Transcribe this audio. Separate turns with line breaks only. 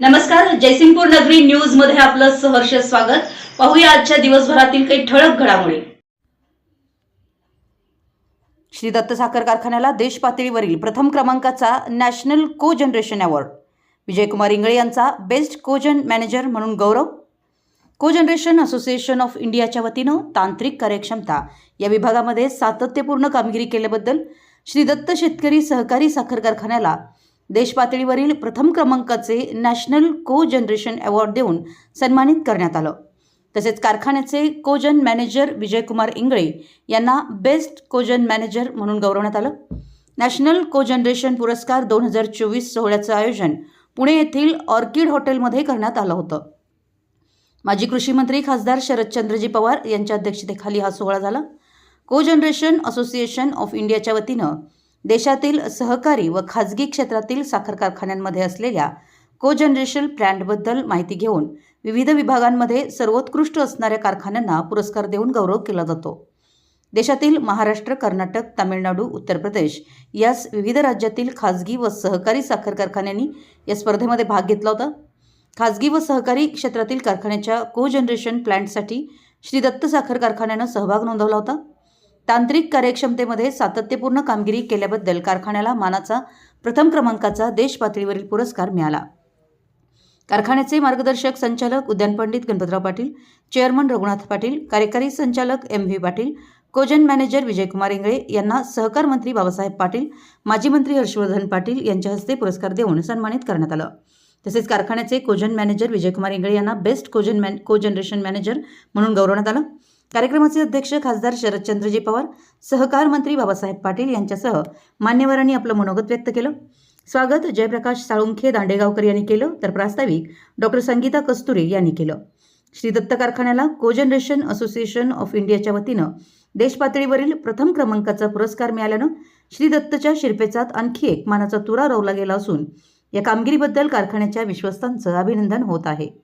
नमस्कार जयसिंगपूर नगरी न्यूजमध्ये आपलं सहर्ष स्वागत. पाहूया आजच्या दिवसभरातील काही ठळक घडामोडी.
श्री दत्त साखर कारखान्याला देश पातळीवरील प्रथम क्रमांकाचा national co generation award. Vijaykumar Ingale यांचा बेस्ट कोजन मॅनेजर म्हणून गौरव. को जनरेशन असोसिएशन ऑफ इंडियाच्या वतीनं तांत्रिक कार्यक्षमता या विभागामध्ये सातत्यपूर्ण कामगिरी केल्याबद्दल श्री दत्त शेतकरी सहकारी साखर कारखान्याला देशपातळीवरील प्रथम क्रमांकाचे नॅशनल को जनरेशन अवॉर्ड देऊन सन्मानित करण्यात आलं. तसेच कारखान्याचे कोजन मॅनेजर विजयकुमार इंगळे यांना बेस्ट कोजन मॅनेजर म्हणून गौरवण्यात आलं. नॅशनल को जनरेशन पुरस्कार दोन हजार चोवीस सोहळ्याचं आयोजन पुणे येथील ऑर्किड हॉटेलमध्ये करण्यात आलं होतं. माजी कृषी मंत्री खासदार शरदचंद्रजी पवार यांच्या अध्यक्षतेखाली हा सोहळा झाला. को जनरेशन असोसिएशन ऑफ इंडियाच्या वतीनं देशातील सहकारी व खाजगी क्षेत्रातील साखर कारखान्यांमध्ये असलेल्या को जनरेशन माहिती घेऊन विविध विभागांमध्ये सर्वोत्कृष्ट असणाऱ्या कारखान्यांना पुरस्कार देऊन गौरव केला जातो. देशातील महाराष्ट्र कर्नाटक तामिळनाडू उत्तर प्रदेश यास विविध राज्यातील खाजगी व सहकारी साखर कारखान्यांनी या स्पर्धेमध्ये भाग घेतला होता. खाजगी व सहकारी क्षेत्रातील कारखान्याच्या को जनरेशन प्लॅन्टसाठी श्री दत्त साखर कारखान्यानं सहभाग नोंदवला होता. तांत्रिक कार्यक्षमतेमध्ये सातत्यपूर्ण कामगिरी केल्याबद्दल कारखान्याला मानाचा प्रथम क्रमांकाचा देश पातळीवरील पुरस्कार मिळाला. कारखान्याचे मार्गदर्शक संचालक उद्यान पंडित गणपतराव पाटील चेअरमन रघुनाथ पाटील कार्यकारी संचालक M V Patil cogen manager Vijaykumar Ingale यांना सहकार मंत्री बाबासाहेब पाटील माजी मंत्री हर्षवर्धन पाटील यांच्या हस्ते पुरस्कार देऊन सन्मानित करण्यात आलं. तसेच कारखान्याचे कोजन मॅनेजर विजयकुमार इंगळे यांना best cogen man co generation manager म्हणून गौरवण्यात आलं. कार्यक्रमाचे अध्यक्ष खासदार शरदचंद्रजी पवार सहकार मंत्री बाबासाहेब पाटील यांच्यासह मान्यवरांनी आपलं मनोगत व्यक्त केलं. स्वागत जयप्रकाश साळुंखे दांडेगावकर यांनी केलं तर प्रास्ताविक डॉक्टर संगीता कस्तुरे यांनी केलं. श्री दत्त कारखान्याला कोजनरेशन असोसिएशन ऑफ इंडियाच्या वतीनं देशपातळीवरील प्रथम क्रमांकाचा पुरस्कार मिळाल्यानं श्री दत्तच्या शिरपेचात आणखी एक मानाचा तुरा रोवला गेला असून या कामगिरीबद्दल कारखान्याच्या विश्वस्तांचं अभिनंदन होत आहे.